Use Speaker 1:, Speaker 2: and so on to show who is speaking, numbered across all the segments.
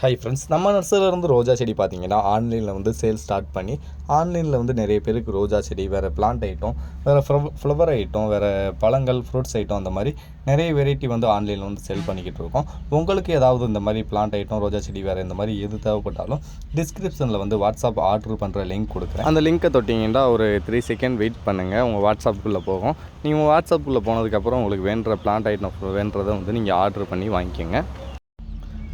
Speaker 1: Hi friends நம்ம நர்சரியிலேருந்து ரோஜா செடி பார்த்தீங்கன்னா ஆன்லைனில் வந்து சேல் ஸ்டார்ட் பண்ணி ஆன்லைனில் வந்து நிறைய பேருக்கு ரோஜா செடி வேறு பிளான்ட் ஐட்டம் வேறு ஃப்ளவர் ஐட்டம் வேறு பழங்கள் ஃப்ரூட்ஸ் ஐட்டம் அந்த மாதிரி நிறைய வெரைட்டி வந்து ஆன்லைனில் வந்து சேல் பண்ணிக்கிட்டு இருக்கோம். உங்களுக்கு ஏதாவது இந்த மாதிரி பிளான்ட் ஐட்டம் ரோஜா செடி வேறு இந்த மாதிரி எது தேவைப்பட்டாலும் டிஸ்கிரிப்ஷனில் வந்து வாட்ஸ்அப் ஆர்டர் பண்ணுற லிங்க் கொடுக்குறேன். அந்த லிங்க்கை தொட்டிங்கன்னா ஒரு த்ரீ செகண்ட் வெயிட் பண்ணுங்கள் உங்கள் வாட்ஸ்அப்புக்குள்ளே போகும். நீங்கள் வாட்ஸ்அப்புக்குள்ளே போனதுக்கப்புறம் உங்களுக்கு வேண்டுற பிளான்ட் ஐட்டம் வேண்டுறதை வந்து நீங்கள் ஆர்டர் பண்ணி வாங்கிக்கோங்க.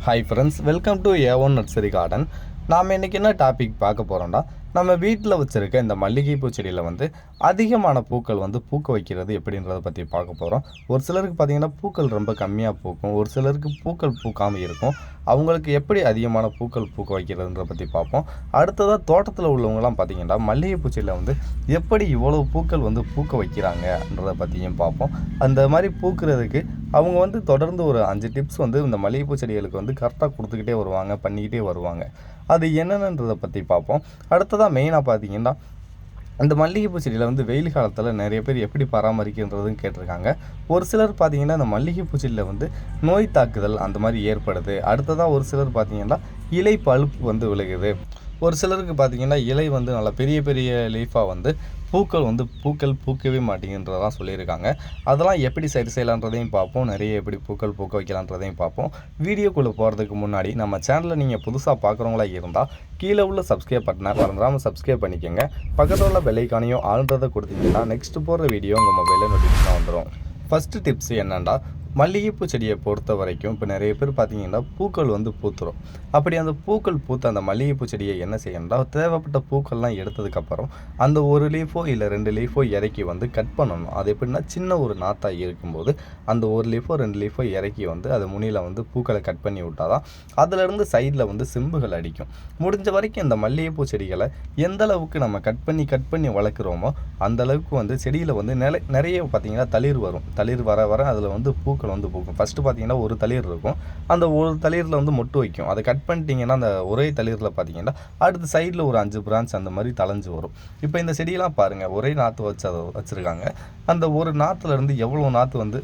Speaker 1: Hi friends welcome to A one nursery garden நாம் இன்றைக்கி என்ன டாபிக் பார்க்க போகிறோம்னா நம்ம வீட்டில் வச்சுருக்க இந்த மல்லிகைப்பூ செடியில் வந்து அதிகமான பூக்கள் வந்து பூக்க வைக்கிறது எப்படின்றத பற்றி பார்க்க போகிறோம் ஒரு சிலருக்கு பார்த்திங்கன்னா பூக்கள் ரொம்ப கம்மியாக பூக்கும் ஒரு சிலருக்கு பூக்கள் பூக்காமல் இருக்கும். அவங்களுக்கு எப்படி அதிகமான பூக்கள் பூக்க வைக்கிறதுன்றத பற்றி பார்ப்போம். அடுத்ததாக தோட்டத்தில் உள்ளவங்களாம் பார்த்திங்கன்னா மல்லிகைப்பூ செடியில் வந்து எப்படி இவ்வளோ பூக்கள் வந்து பூக்க வைக்கிறாங்கன்றத பற்றியும் பார்ப்போம். அந்த மாதிரி பூக்கிறதுக்கு அவங்க வந்து தொடர்ந்து ஒரு அஞ்சு டிப்ஸ் வந்து இந்த மல்லிகைப்பூ செடிகளுக்கு வந்து கரெக்டாக கொடுத்துக்கிட்டே வருவாங்க பண்ணிக்கிட்டே வருவாங்க. அது என்னென்னன்றதை பற்றி பார்ப்போம். அடுத்ததாக மெயினாக பார்த்தீங்கன்னா இந்த மல்லிகைப்பூ செடியில் வந்து வெயில் காலத்தில் நிறைய பேர் எப்படி பராமரிக்கின்றதுன்னு கேட்டிருக்காங்க. ஒரு சிலர் பார்த்தீங்கன்னா இந்த மல்லிகைப்பூ செடியில் வந்து நோய் தாக்குதல் அந்த மாதிரி ஏற்படுது. அடுத்ததாக ஒரு சிலர் பார்த்தீங்கன்னா இலை பழுப்பு வந்து விழுகுது. ஒரு சிலருக்கு பார்த்தீங்கன்னா இலை வந்து நல்லா பெரிய பெரிய லீஃபாக வந்து பூக்கள் வந்து பூக்கள் பூக்கவே மாட்டேங்குன்றதான் சொல்லியிருக்காங்க. அதெல்லாம் எப்படி சரி செய்யலான்றதையும் பார்ப்போம். நிறைய எப்படி பூக்கள் பூக்க வைக்கலான்றதையும் பார்ப்போம். வீடியோக்குள்ளே போகிறதுக்கு முன்னாடி நம்ம சேனலில் நீங்கள் புதுசாக பார்க்குறவங்களா இருந்தால் கீழே உள்ள சப்ஸ்கிரைப் பட்டனை மறந்துடாமல் சப்ஸ்கிரைப் பண்ணிக்கோங்க. பக்கத்தில் உள்ள பெல்லைக்கானையும் ஆளுன்றதை கொடுத்தீங்கன்னா நெக்ஸ்ட் போடுற வீடியோ உங்கள் மொபைலில் நோட்டிஃபிகேஷன் வந்துடும் ஃபஸ்ட்டு டிப்ஸ் என்னென்னா மல்லிகைப்பூ செடியை பொறுத்த வரைக்கும் இப்போ நிறைய பேர் பார்த்தீங்கன்னா பூக்கள் வந்து பூத்துரும். அப்படி அந்த பூக்கள் பூத்த அந்த மல்லிகைப்பூ செடியை என்ன செய்யணும்னா தேவைப்பட்ட பூக்கள்லாம் எடுத்ததுக்கப்புறம் அந்த ஒரு லீஃபோ இல்லை ரெண்டு லீஃபோ இறக்கி வந்து கட் பண்ணணும். அது எப்படின்னா சின்ன ஒரு நாத்தாக இருக்கும்போது அந்த ஒரு லீஃபோ ரெண்டு லீஃபோ இறக்கி வந்து அது முனியில் வந்து பூக்களை கட் பண்ணி விட்டால் தான் அதிலிருந்து சைடில் வந்து சிம்புகள் அடிக்கும். முடிஞ்ச வரைக்கும் இந்த மல்லிகைப்பூ செடிகளை எந்த அளவுக்கு நம்ம கட் பண்ணி கட் பண்ணி வளர்க்குறோமோ அந்த அளவுக்கு வந்து செடியில் வந்து நிலை நிறைய பார்த்திங்கன்னா தளிர் வரும். தளிர் வர வர அதில் வந்து பூக்கள் வந்து பூக்கும் ஃபஸ்ட்டு பார்த்தீங்கன்னா ஒரு தளிர் இருக்கும். அந்த ஒரு தளிரில் வந்து மொட்டு வைக்கும். அதை கட் பண்ணிட்டீங்கன்னா அந்த ஒரே தளிரில் பார்த்தீங்கன்னா அடுத்த சைடில் ஒரு அஞ்சு பிரான்ச் அந்த மாதிரி தளைஞ்சு வரும். இப்போ இந்த செடியெல்லாம் பாருங்கள் ஒரே நாற்று வச்சு அதை வச்சுருக்காங்க. அந்த ஒரு நாற்றுலேருந்து எவ்வளோ நாற்று வந்து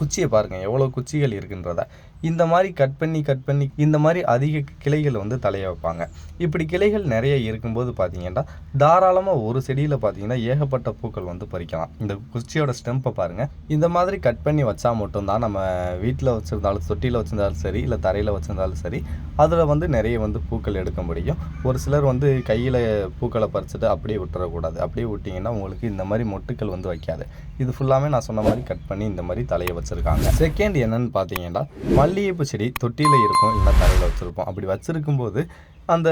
Speaker 1: குச்சியை பாருங்கள் எவ்வளோ குச்சிகள் இருக்குன்றத. இந்த மாதிரி கட் பண்ணி கட் பண்ணி இந்த மாதிரி அதிக கிளைகள் வந்து தலைய வைப்பாங்க. இப்படி கிளைகள் நிறைய இருக்கும்போது பார்த்தீங்கன்னா தாராளமாக ஒரு செடியில் பார்த்தீங்கன்னா ஏகப்பட்ட பூக்கள் வந்து பறிக்கலாம். இந்த குச்சியோட ஸ்டெம்பை பாருங்கள் இந்த மாதிரி கட் பண்ணி வச்சா மட்டும்தான் நம்ம வீட்டில் வச்சுருந்தாலும் தொட்டியில் வச்சுருந்தாலும் சரி இல்லை தரையில் வச்சுருந்தாலும் சரி அதில் வந்து நிறைய வந்து பூக்கள் எடுக்க முடியும். ஒரு சிலர் வந்து கையில் பூக்களை பறிச்சுட்டு அப்படியே விட்டுறக்கூடாது. அப்படியே விட்டிங்கன்னா உங்களுக்கு இந்த மாதிரி மொட்டுக்கள் வந்து வைக்காது. இது ஃபுல்லாமே நான் சொன்ன மாதிரி கட் பண்ணி இந்த மாதிரி தலையை வச்சுருக்காங்க. செகண்ட் என்னன்னு பார்த்தீங்கன்னா மல்லிகைப்பூ செடி தொட்டியில் இருக்கும் இல்லைன்னா தரையில் வச்சுருப்போம். அப்படி வச்சுருக்கும்போது அந்த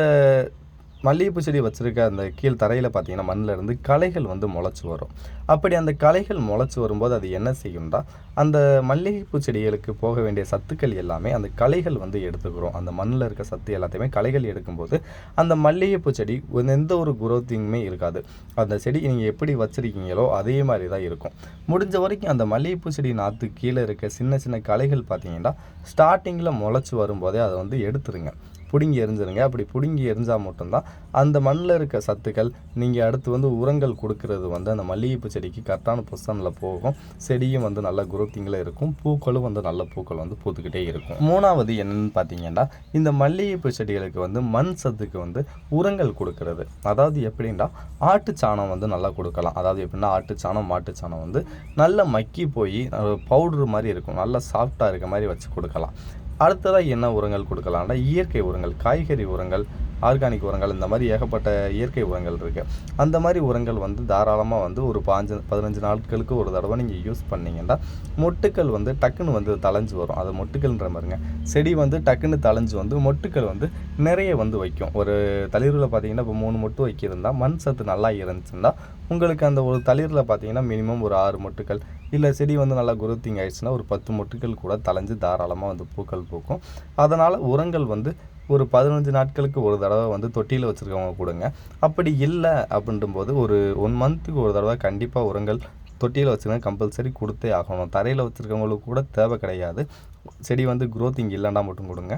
Speaker 1: மல்லிகைப்பூ செடி வச்சுருக்க அந்த கீழ் தரையில் பார்த்தீங்கன்னா மண்ணில் இருந்து களைகள் வந்து முளைச்சி வரும். அப்படி அந்த களைகள் முளைச்சி வரும்போது அது என்ன செய்யும்னா அந்த மல்லிகைப்பூ செடிகளுக்கு போக வேண்டிய சத்துக்கள் எல்லாமே அந்த களைகள் வந்து எடுத்துக்கிறோம். அந்த மண்ணில் இருக்க சத்து எல்லாத்தையுமே களைகள் எடுக்கும்போது அந்த மல்லிகைப்பூ செடி எந்த ஒரு குரோத்திங்குமே இருக்காது. அந்த செடி நீங்கள் எப்படி வச்சுருக்கீங்களோ அதே மாதிரி தான் இருக்கும். முடிஞ்ச வரைக்கும் அந்த மல்லிகைப்பூ செடி நாற்று கீழே இருக்க சின்ன சின்ன களைகள் பார்த்தீங்கன்னா ஸ்டார்டிங்கில் முளைச்சி வரும்போதே அதை வந்து எடுத்துருங்க. பிடுங்கி எரிஞ்சிருங்க. அப்படி பிடுங்கி எரிஞ்சால் மட்டும்தான் அந்த மண்ணில் இருக்க சத்துக்கள் நீங்கள் அடுத்து வந்து உரங்கள் கொடுக்கறது வந்து அந்த மல்லிகைப்பூ செடிக்கு கரெக்டான பொசிஷனில் போகும். செடியும் வந்து நல்ல குரோத்திங்கில் இருக்கும். பூக்களும் வந்து நல்ல பூக்கள் வந்து பூத்துக்கிட்டே இருக்கும். மூணாவது என்னன்னு பார்த்தீங்கன்னா இந்த மல்லிகைப்பூ செடிகளுக்கு வந்து மண் சத்துக்கு வந்து உரங்கள் கொடுக்கறது. அதாவது எப்படின்னா ஆட்டுச்சாணம் வந்து நல்லா கொடுக்கலாம். அதாவது எப்படின்னா ஆட்டுச்சாணம் மாட்டுச்சாணம் வந்து நல்லா மக்கி போய் பவுடர் மாதிரி இருக்கும். நல்லா சாஃப்டாக இருக்க மாதிரி வச்சு கொடுக்கலாம். அடுத்ததாக என்ன உரங்கள் கொடுக்கலாம்னா இயற்கை உரங்கள் காய்கறி உரங்கள் ஆர்கானிக் உரங்கள் இந்த மாதிரி ஏகப்பட்ட இயற்கை உரங்கள் இருக்குது அந்த மாதிரி உரங்கள் வந்து தாராளமாக வந்து ஒரு பாஞ்சு பதினஞ்சு நாட்களுக்கு ஒரு தடவை நீங்கள் யூஸ் பண்ணிங்கன்னா மொட்டுக்கள் வந்து டக்குன்னு வந்து தளைஞ்சு வரும். அது மொட்டுக்கள்ன்ற மாதிரிங்க. செடி வந்து டக்குன்னு தளைஞ்சு வந்து மொட்டுக்கள் வந்து நிறைய வந்து வைக்கும். ஒரு தளிரில் பார்த்தீங்கன்னா இப்போ மூணு மொட்டு வைக்கிருந்தால் மண் சத்து நல்லா இருந்துச்சுன்னா உங்களுக்கு அந்த ஒரு தளிரில் பார்த்தீங்கன்னா மினிமம் ஒரு ஆறு மொட்டுக்கள் இல்லை செடி வந்து நல்லா குரோத்திங் ஆயிடுச்சுன்னா ஒரு பத்து மொட்டுக்கள் கூட தளைஞ்சு தாராளமாக வந்து பூக்கள் பூக்கும். அதனால் உரங்கள் வந்து ஒரு பதினஞ்சு நாட்களுக்கு ஒரு தடவை வந்து தொட்டியில் வச்சுருக்கவங்க கொடுங்க. அப்படி இல்லை அப்படின்ட்டும்போது ஒரு ஒன் மந்த்துக்கு ஒரு தடவை கண்டிப்பாக உரங்கள் தொட்டியில் வச்சுருங்க. கம்பல்சரி கொடுத்தே ஆகணும். தரையில் வச்சுருக்கவங்களுக்கு கூட தேவை கிடையாது. செடி வந்து க்ரோத்திங் இல்லைன்னா மட்டும் கொடுங்க.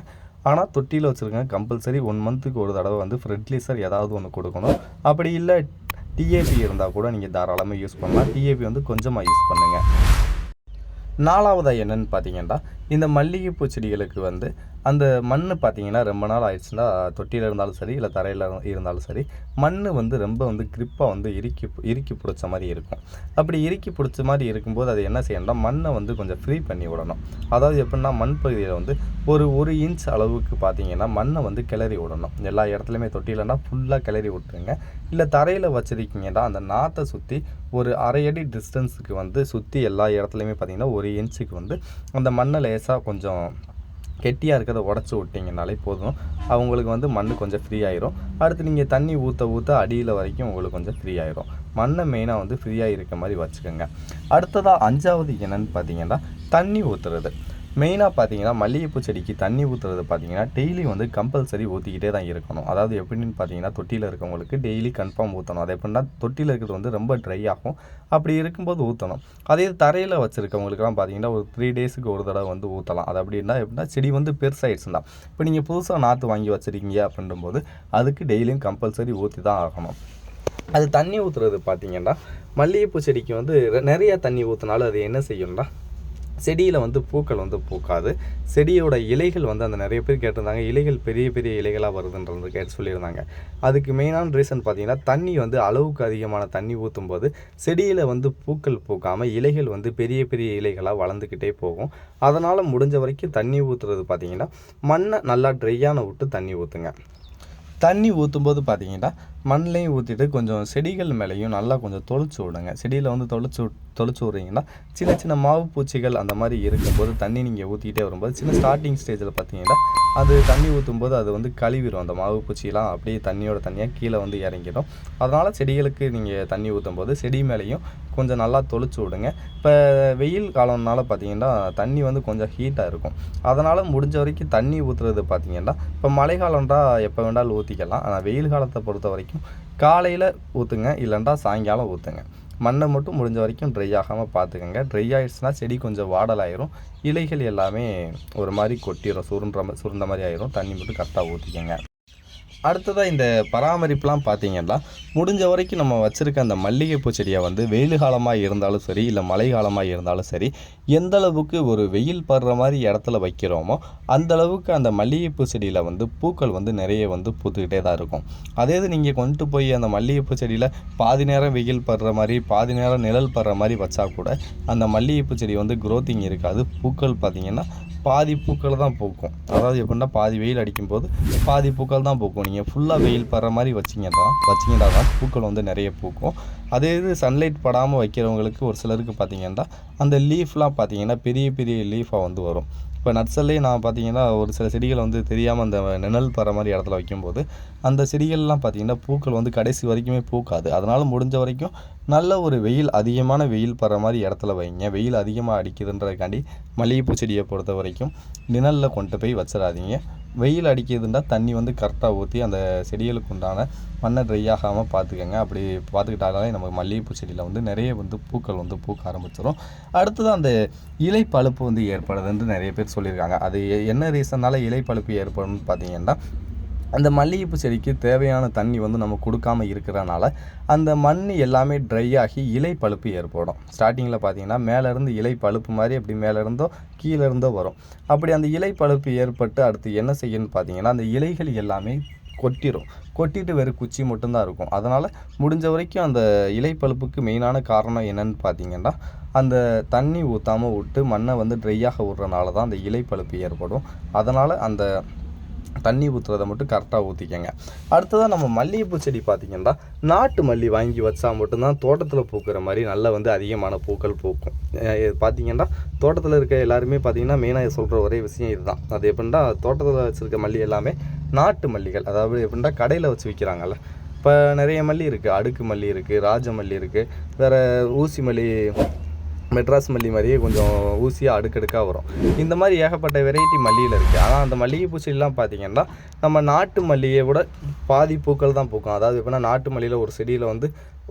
Speaker 1: ஆனால் தொட்டியில் வச்சுருக்கேன் கம்பல்சரி ஒன் மந்த்துக்கு ஒரு தடவை வந்து ஃபெர்டிலைசர் ஏதாவது ஒன்று கொடுக்கணும். அப்படி இல்லை டிஏபி இருந்தால் கூட நீங்கள் தாராளமாக யூஸ் பண்ணலாம். டிஏபி வந்து கொஞ்சமாக யூஸ் பண்ணுங்கள் நாலாவதாக என்னன்னு பார்த்தீங்கன்னா இந்த மல்லிகைப்பூ செடிகளுக்கு வந்து அந்த மண் பார்த்தீங்கன்னா ரொம்ப நாள் ஆயிடுச்சுன்னா தொட்டியில் இருந்தாலும் சரி இல்லை தரையில் இருந்தாலும் சரி மண் வந்து ரொம்ப வந்து கிரிப்பாக வந்து இறுக்கி இறுக்கி பிடிச்ச மாதிரி இருக்கும். அப்படி இறுக்கி பிடிச்ச மாதிரி இருக்கும்போது அது என்ன செய்யணும்னா மண்ணை வந்து கொஞ்சம் ஃப்ரீ பண்ணி விடணும். அதாவது எப்படின்னா மண் பகுதியில் வந்து ஒரு ஒரு இன்ச் அளவுக்கு பார்த்தீங்கன்னா மண்ணை வந்து கிளறி விடணும். எல்லா இடத்துலையுமே தொட்டியிலன்னா ஃபுல்லாக கிளறி விட்டுருங்க. இல்லை தரையில் வச்சுருக்கீங்கன்னா அந்த நாற்றை சுற்றி ஒரு அரை அடி டிஸ்டன்ஸுக்கு வந்து சுற்றி எல்லா இடத்துலையுமே பார்த்தீங்கன்னா ஒரு இன்ச்சுக்கு வந்து அந்த மண்ணை லேசாக கொஞ்சம் கெட்டியாக இருக்கிறத உடச்சி விட்டிங்கனாலே போதும். அவங்களுக்கு வந்து மண் கொஞ்சம் ஃப்ரீ ஆயிரும். அடுத்து நீங்கள் தண்ணி ஊற்ற ஊற்ற அடியில் வரைக்கும் உங்களுக்கு கொஞ்சம் ஃப்ரீ ஆயிரும். மண்ணை மெயினாக வந்து ஃப்ரீயாக இருக்க மாதிரி வச்சுக்கோங்க. அடுத்ததாக அஞ்சாவது என்னன்னு பார்த்தீங்கன்னா தண்ணி ஊற்றுறது மெயினாக பார்த்தீங்கன்னா மல்லிகைப்பூ செடிக்கு தண்ணி ஊற்றுறது பார்த்தீங்கன்னா டெய்லி வந்து கம்பல்சரி ஊற்றிக்கிட்டே தான் இருக்கணும். அதாவது எப்படின்னு பார்த்தீங்கன்னா தொட்டியில் இருக்கவங்களுக்கு டெய்லி கன்ஃபார்ம் ஊற்றணும் அது எப்படின்னா தொட்டியில் இருக்கிறது வந்து ரொம்ப ட்ரை ஆகும். அப்படி இருக்கும்போது ஊற்றணும் அதே தரையில் வச்சுருக்கவங்களுக்குலாம் பார்த்தீங்கன்னா ஒரு த்ரீ டேஸுக்கு ஒரு தடவை வந்து ஊற்றலாம் அது அப்படின்னா எப்படின்னா செடி வந்து பெருசாகிடுச்சுன்னா இப்போ நீங்கள் புதுசாக நாற்று வாங்கி வச்சுருக்கீங்க அப்படின்னும்போது அதுக்கு டெய்லியும் கம்பல்சரி ஊற்றி தான் ஆகணும். அது தண்ணி ஊற்றுறது பார்த்தீங்கன்னா மல்லிகைப்பூ செடிக்கு வந்து நிறைய தண்ணி ஊற்றினாலும் அது என்ன செய்யணும்னா செடியில் வந்து பூக்கள் வந்து பூக்காது. செடியோட இலைகள் வந்து அந்த நிறைய பேர் கேட்டிருந்தாங்க. இலைகள் பெரிய பெரிய இலைகளாக வருதுன்றது கேட்டு சொல்லியிருந்தாங்க. அதுக்கு மெயினான ரீசன் பார்த்தீங்கன்னா தண்ணி வந்து அளவுக்கு அதிகமான தண்ணி ஊற்றும் போது செடியில் வந்து பூக்கள் பூக்காமல் இலைகள் வந்து பெரிய பெரிய இலைகளாக வளர்ந்துக்கிட்டே போகும். அதனால் முடிஞ்ச வரைக்கும் தண்ணி ஊற்றுறது பார்த்தீங்கன்னா மண்ணை நல்லா ட்ரையான விட்டு தண்ணி ஊற்றுங்க தண்ணி ஊற்றும்போது பார்த்தீங்கன்னா மண்ணிலையும் ஊற்றிட்டு கொஞ்சம் செடிகள் மேலேயும் நல்லா கொஞ்சம் தொளிச்சு விடுங்க. செடியில் வந்து தொளிச்சு தொளிச்சு விட்றீங்கன்னா சின்ன சின்ன மாவு பூச்சிகள் அந்த மாதிரி இருக்கும்போது தண்ணி நீங்கள் ஊற்றிக்கிட்டே வரும்போது சின்ன ஸ்டார்டிங் ஸ்டேஜில் பார்த்தீங்கன்னா அது தண்ணி ஊற்றும்போது அது வந்து கழுவிடும் அந்த மாவு பூச்சிலாம் அப்படியே தண்ணியோட தண்ணியாக கீழே வந்து இறங்கிடும். அதனால் செடிகளுக்கு நீங்கள் தண்ணி ஊற்றும் போது செடி மேலேயும் கொஞ்சம் நல்லா தொளிச்சு விடுங்க. இப்போ வெயில் காலம்னால பார்த்தீங்கன்னா தண்ணி வந்து கொஞ்சம் ஹீட்டாக இருக்கும். அதனால் முடிஞ்ச வரைக்கும் தண்ணி ஊற்றுறது பார்த்தீங்கன்னா இப்போ மழை காலம்டா எப்போ வேண்டாலும் ஊற்றிக்கலாம் ஆனால் வெயில் காலத்தை பொறுத்த வரைக்கும் காலையில் ஊற்றுங்க இல்லைண்டா சாயங்காலம் ஊற்றுங்க மண்ணை மட்டும் முடிஞ்ச வரைக்கும் ட்ரை ஆகாமல் பார்த்துக்கோங்க. ட்ரை ஆகிடுச்சுன்னா செடி கொஞ்சம் வாடலாயிரும் இலைகள் எல்லாமே ஒரு மாதிரி கொட்டிடும் சுருண்ட மாதிரி சுருண்ட மாதிரி ஆயிரும். தண்ணி மட்டும் கரெக்டாக ஊற்றிக்கங்க அடுத்ததாக இந்த பராமரிப்புலாம் பார்த்தீங்கன்னா முடிஞ்ச வரைக்கும் நம்ம வச்சுருக்க அந்த மல்லிகைப்பூ செடியை வந்து வெயில் காலமாக இருந்தாலும் சரி இல்லை மழை காலமாக இருந்தாலும் சரி எந்த அளவுக்கு ஒரு வெயில் படுற மாதிரி இடத்துல வைக்கிறோமோ அந்த அளவுக்கு அந்த மல்லிகைப்பூ செடியில் வந்து பூக்கள் வந்து நிறைய வந்து பூத்துக்கிட்டே தான் இருக்கும். அதே இது நீங்கள் கொண்டு போய் அந்த மல்லிகைப்பூ செடியில் பாதி நேரம் வெயில் படுற மாதிரி பாதி நேரம் நிழல் படுற மாதிரி வச்சா கூட அந்த மல்லிகைப்பூ செடி வந்து க்ரோத்திங் இருக்காது. பூக்கள் பார்த்திங்கன்னா பாதி பூக்கள் தான் பூக்கும். அதாவது எப்படின்னா பாதி வெயில் அடிக்கும் போது பாதி பூக்கள் தான் பூக்கும். நீங்கள் ஃபுல்லாக வெயில் படுற மாதிரி வச்சிங்கன்னா வச்சிங்கன்னா தான் பூக்கள் வந்து நிறைய பூக்கும். அதே இது சன்லைட் படாமல் வைக்கிறவங்களுக்கு ஒரு சிலருக்கு பார்த்தீங்கன்னா அந்த லீஃப்லாம் பார்த்தீங்கன்னா பெரிய பெரிய லீஃபாக வந்து வரும். இப்போ நட்ஸல்லே நான் பார்த்தீங்கன்னா ஒரு சில செடிகளை வந்து தெரியாமல் அந்த நிழல் படுற மாதிரி இடத்துல வைக்கும்போது அந்த செடிகள்லாம் பார்த்தீங்கன்னா பூக்கள் வந்து கடைசி வரைக்குமே பூக்காது. அதனால் முடிஞ்ச வரைக்கும் நல்ல ஒரு வெயில் அதிகமான வெயில் படுற மாதிரி இடத்துல வைங்க. வெயில் அதிகமாக அடிக்குதுன்றதுக்காண்டி மல்லிகைப்பூ செடியை பொறுத்த வரைக்கும் நிழலில் கொண்டு போய் வச்சிடாதீங்க. வெயில் அடிக்குதுன்னா தண்ணி வந்து கரெக்டாக ஊற்றி அந்த செடிகளுக்கு உண்டான மண்ணை ட்ரை ஆகாமல் பார்த்துக்கோங்க. அப்படி பார்த்துக்கிட்டாலே நமக்கு மல்லிகைப்பூ செடியில் வந்து நிறைய வந்து பூக்கள் வந்து பூக்க ஆரம்பிச்சிடும் அடுத்தது அந்த இலை பழுப்பு வந்து ஏற்படுதுன்னு நிறைய பேர் சொல்லியிருக்காங்க. அது என்ன ரீசன்னால இலை பழுப்பு ஏற்படும்னு பார்த்தீங்கன்னா அந்த மல்லிகைப்பூ செடிக்கு தேவையான தண்ணி வந்து நம்ம கொடுக்காம இருக்கிறனால அந்த மண் எல்லாமே ட்ரை ஆகி இலை பழுப்பு ஏற்படும். ஸ்டார்டிங்கில் பார்த்தீங்கன்னா மேலேருந்து இலை பழுப்பு மாதிரி அப்படி மேலே இருந்தோ கீழே இருந்தோ வரும். அப்படி அந்த இலை பழுப்பு ஏற்பட்டு அடுத்து என்ன செய்யணும்னு பார்த்தீங்கன்னா அந்த இலைகள் எல்லாமே கொட்டிடும் கொட்டிட்டு வெறும் குச்சி மட்டும்தான் இருக்கும். அதனால் முடிஞ்ச வரைக்கும் அந்த இலை பழுப்புக்கு மெயினான காரணம் என்னன்னு பார்த்தீங்கன்னா அந்த தண்ணி ஊற்றாமல் விட்டு மண்ணை வந்து ட்ரையாக விட்றனால தான் அந்த இலை பழுப்பு ஏற்படும். அதனால் அந்த தண்ணி ஊற்றுறதை மட்டும் கரெக்டாக ஊற்றிக்கங்க அடுத்ததாக நம்ம மல்லிகைப்பூ செடி பார்த்திங்கன்னா நாட்டு மல்லி வாங்கி வச்சா மட்டும்தான் தோட்டத்தில் பூக்கிற மாதிரி நல்ல வந்து அதிகமான பூக்கள் பூக்கும். பார்த்திங்கன்னா தோட்டத்தில் இருக்க எல்லாருமே பார்த்திங்கன்னா மெயினாக சொல்கிற ஒரே விஷயம் இதுதான். அது எப்படின்னா தோட்டத்தில் வச்சுருக்க மல்லி எல்லாமே நாட்டு மல்லிகள். அதாவது எப்படின்னா கடையில் வச்சு விற்கிறாங்கல்ல இப்போ நிறைய மல்லி இருக்குது அடுக்கு மல்லி இருக்குது ராஜ மல்லி இருக்குது வேறு ஊசி மல்லி மெட்ராஸ் மல்லி மாதிரியே கொஞ்சம் ஊசியாக அடுக்கடுக்காக வரும். இந்த மாதிரி ஏகப்பட்ட வெரைட்டி மல்லியில் இருக்குது ஆனால் அந்த மல்லிகை பூச்செடிலாம் பார்த்தீங்கன்னா நம்ம நாட்டு மல்லியை விட பாதி பூக்கள் தான் பூக்கும். அதாவது எப்படின்னா நாட்டு மல்லியில் ஒரு செடியில் வந்து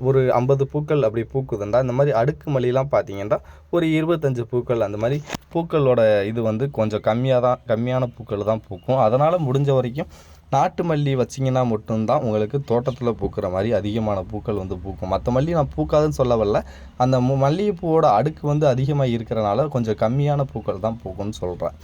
Speaker 1: ஒரு ஐம்பது பூக்கள் அப்படி பூக்குதுண்டா இந்த மாதிரி அடுக்கு மல்லிலாம் பார்த்தீங்கன்னா ஒரு இருபத்தஞ்சு பூக்கள் அந்த மாதிரி பூக்களோட இது வந்து கொஞ்சம் கம்மியாக தான் கம்மியான பூக்கள் தான் பூக்கும். அதனால் முடிஞ்ச வரைக்கும் நாட்டு மல்லி வச்சிங்கன்னா மட்டும்தான் உங்களுக்கு தோட்டத்தில் பூக்கிற மாதிரி அதிகமான பூக்கள் வந்து பூக்கும். மற்ற மல்லி நான் பூக்காதுன்னு சொல்ல வரல. அந்த மல்லிகைப்பூவோட அடுக்கு வந்து அதிகமாக இருக்கிறனால கொஞ்சம் கம்மியான பூக்கள் தான் பூக்கும்னு சொல்கிறேன்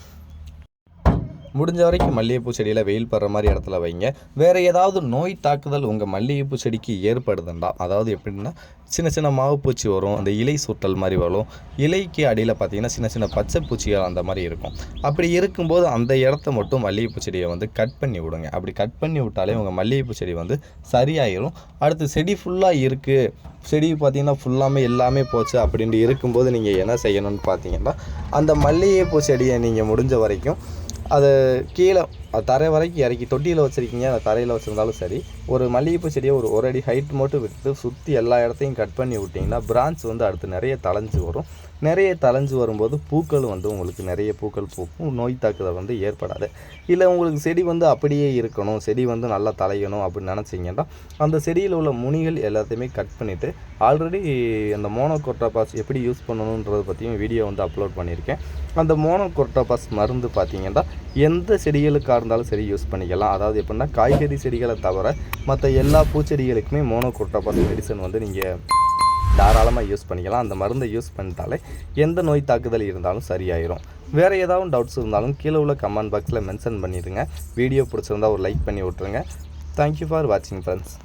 Speaker 1: முடிஞ்ச வரைக்கும் மல்லிகைப்பூ செடியில் வெயில் படுற மாதிரி இடத்துல வைங்க. வேறு ஏதாவது நோய் தாக்குதல் உங்கள் மல்லிகைப்பூ செடிக்கு ஏற்படுதுண்டா? அதாவது எப்படின்னா சின்ன சின்ன மாவுப்பூச்சி வரும் அந்த இலை சுட்டல் மாதிரி வரும். இலைக்கு அடியில் பார்த்தீங்கன்னா சின்ன சின்ன பச்சை பூச்சிகள் அந்த மாதிரி இருக்கும். அப்படி இருக்கும்போது அந்த இடத்த மட்டும் மல்லிகைப்பூ செடியை வந்து கட் பண்ணி விடுங்க. அப்படி கட் பண்ணி விட்டாலே உங்கள் மல்லிகைப்பூ செடி வந்து சரியாயிடும் அடுத்து செடி ஃபுல்லாக இருக்குது செடி பார்த்திங்கன்னா ஃபுல்லாமே எல்லாமே போச்சு அப்படின்ட்டு இருக்கும்போது நீங்கள் என்ன செய்யணும்னு பார்த்தீங்கன்னா அந்த மல்லிகைப்பூ செடியை நீங்கள் முடிஞ்ச வரைக்கும் அதை கீழே அது தரை வரைக்கும் இறக்கி தொட்டியில் வச்சுருக்கீங்க அந்த தரையில் வச்சுருந்தாலும் சரி ஒரு மல்லிகைப்பூ செடியை ஒரு ஒரு அடி ஹைட் மட்டும் விட்டு சுற்றி எல்லா இடத்தையும் கட் பண்ணி விட்டிங்கன்னா பிரான்ச் வந்து அடுத்து நிறைய தளைஞ்சு வரும். நிறைய தளைஞ்சு வரும்போது பூக்கள் வந்து உங்களுக்கு நிறைய பூக்கள் பூக்கும். நோய் தாக்குதல் வந்து ஏற்படாது. இல்லை உங்களுக்கு செடி வந்து அப்படியே இருக்கணும் செடி வந்து நல்லா தலையணும் அப்படின்னு நினச்சிங்கன்னா அந்த செடியில் உள்ள முனிகள் எல்லாத்தையுமே கட் பண்ணிவிட்டு ஆல்ரெடி அந்த மோனோகோட்டாபாஸ் எப்படி யூஸ் பண்ணணுன்றதை பற்றியும் வீடியோ வந்து அப்லோட் பண்ணியிருக்கேன். அந்த மோனோகோட்டாபாஸ் மருந்து பார்த்தீங்கன்னா எந்த செடிகளுக்காக இருந்தாலும் சரி யூஸ் பண்ணிக்கலாம். அதாவது எப்படின்னா காய்கறி செடிகளை தவிர மற்ற எல்லா பூச்செடிகளுக்குமே மோனோகோட்டாபாஸ் மெடிசன் வந்து நீங்கள் தாராளமாக யூஸ் பண்ணிக்கலாம். அந்த மருந்தை யூஸ் பண்ணிட்டாலே எந்த நோய் தாக்குதல் இருந்தாலும் சரியாயிரும். வேறு ஏதாவது டவுட்ஸ் இருந்தாலும் கீழே உள்ள கமெண்ட் பாக்ஸில் மென்ஷன் பண்ணிடுங்க. வீடியோ பிடிச்சிருந்தா ஒரு லைக் பண்ணி விட்ருங்க தேங்க்யூ ஃபார் வாட்சிங் ஃப்ரெண்ட்ஸ்